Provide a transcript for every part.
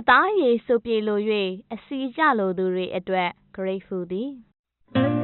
အသားရည်စုပ်ပြေလို၍အစီကြလိုသူတွေအတွက် grateful သည်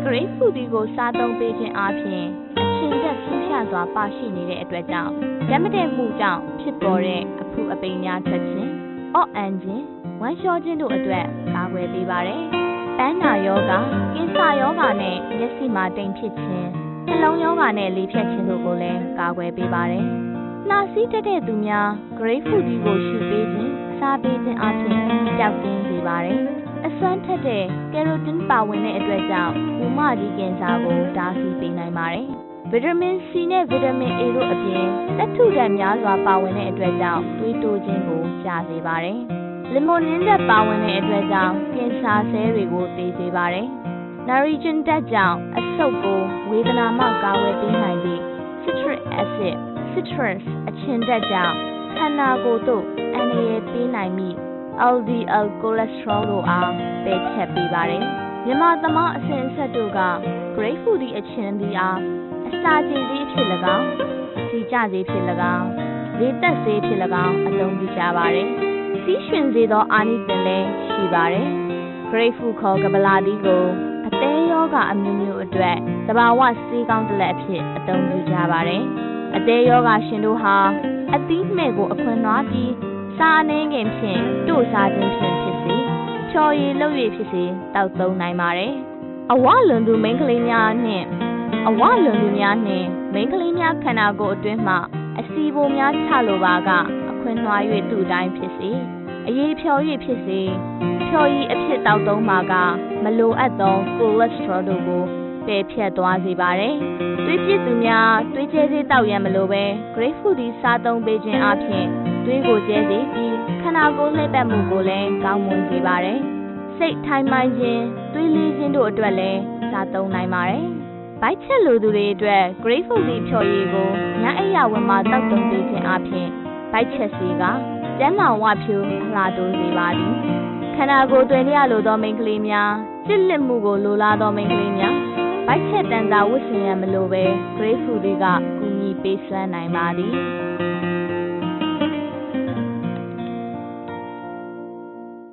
grateful သည်ကိုစားသုံးပေးခြင်းအပြင်အချင်းသက်ဆူးရှစွာပါရှိနေတဲ့အတွက်ကြောင့်ဓမ္မတဲ့မှုကြောင့်ဖြစ်ပေါ်တဲ့အဖူအပိန်များချက်ခြင်းအော့အန်ခြင်းဝမ်းလျှောခြင်းတို့အတွက်ကာကွယ်ပေးပါတယ်။ပန်းနာယောဂကင်ဆာယောဂနဲ့မျက်စိမှာတိမ်ဖြစ်ခြင်းနှလုံးယောဂနဲ့လေဖြတ်ခြင်းတို့ကိုလည်းကာကွယ်ပေးပါတယ်။နှာစီးတက်တဲ့သူများ grateful ဒီကိုရှုပေးခြင်း စားပေးခြင်းအပြင်ကြောက်ကင်းစေပါတယ်။အစွမ်းထက်တဲ့ keratin ပါဝင်တဲ့အတွက်ကြောင့်ဥမကြီးကင်ဆာကိုတားဆီးပေးနိုင်ပါတယ်။ဗီတာမင် C နဲ့ဗီတာမင် A တို့အပြင်သက်ထုဓာတ်များစွာပါဝင်တဲ့အတွက်ကြောင့်သွေးတိုးခြင်းကိုရှာစေပါတယ်။လီမိုနင်းဓာတ်ပါဝင်တဲ့အတွက်ကြောင့်ကင်ဆာဆဲတွေကိုသေစေပါတယ်။ Narigin ဓာတ်ကြောင့်အဆုတ်ကိုဝေဒနာမှကာကွယ်ပေးနိုင်ပြီး citric acid citrus အချင်ဓာတ်ကြောင့် ခန္ဓာကိုယ်သို့အန္တရာယ်ပေးနိုင်ပြီး LDL cholesterol တို့အားပယ်ချက်ပေးပါတယ်။မြန်မာသမားအစဉ်အဆက်တို့က grapefruit ဒီအချင်ဒီအားအစာကြေးသေးဖြစ်၎င်းစီကြစေဖြစ်၎င်းလေတက်စေဖြစ်၎င်းအသုံးပြုကြပါတယ်။စီးရှင်စေသောအာနိသင်လည်းရှိပါတယ်။ grapefruit ခေါ်ကပလာသီးကိုအသေးယောဂအမျိုးမျိုးအတွက်တဘာဝစေးကောင်းတစ်လက်အဖြစ်အသုံးပြုကြပါတယ်။အသေးယောဂရှင်တို့ဟာ အသီးမဲ့ကိုအခွင့်နွားပြီးစားအနေငင်ဖြင့်တို့စားခြင်းဖြင့်ဖြစ်စေဖြော်ရည်လုပ်၍ဖြစ်စေတောက်သုံးနိုင်ပါတယ်။အဝလွန်သူမိန်းကလေးများနှင့်အဝလွန်သူများနှင့်မိန်းကလေးများခန္ဓာကိုယ်အတွင်းမှအစီပိုများချလိုပါကအခွင့်နွား၍သူ့တိုင်းဖြစ်စေအရေးဖြော်၍ဖြစ်စေဖြော်ရည်အဖြစ်တောက်သုံးပါကမလိုအပ်သော cholesterol တို့ကို ပယ်ဖြတ်သွားစေပါတယ်။သွေးပြစ်သူများသွေးကျဲစေးတောက်ရန်မလိုပဲ grapefruit ဒီစားသုံးပေးခြင်းအပြင်သွေးကိုကျဲစေပြီးခန္ဓာကိုယ်လှည့်ပတ်မှုကိုလည်းကောင်းမွန်စေပါတယ်။စိတ်ထိုင်မှန်ခြင်းသွေးလေးခြင်းတို့အတွက်လည်းစားသုံးနိုင်ပါတယ်။ဘိုက်ချက်လိုသူတွေအတွက် grapefruit ဒီဖြော်ရည်ကိုညအိယာဝင်မှာတောက်သုံးပေးခြင်းအပြင်ဘိုက်ချက်စီကကျန်းမာဝဖြူအလှတိုးစေပါသည်။ခန္ဓာကိုယ်တွင်ရလိုသောမိန်းကလေးများစစ်လက်မှုကိုလိုလားသောမိန်းကလေးများ ဘိုက်ချက်တန်တာဝတ်ဆင်ရမလိုပဲ grapefruit တွေကကူညီပေးစွမ်းနိုင်ပါသည်။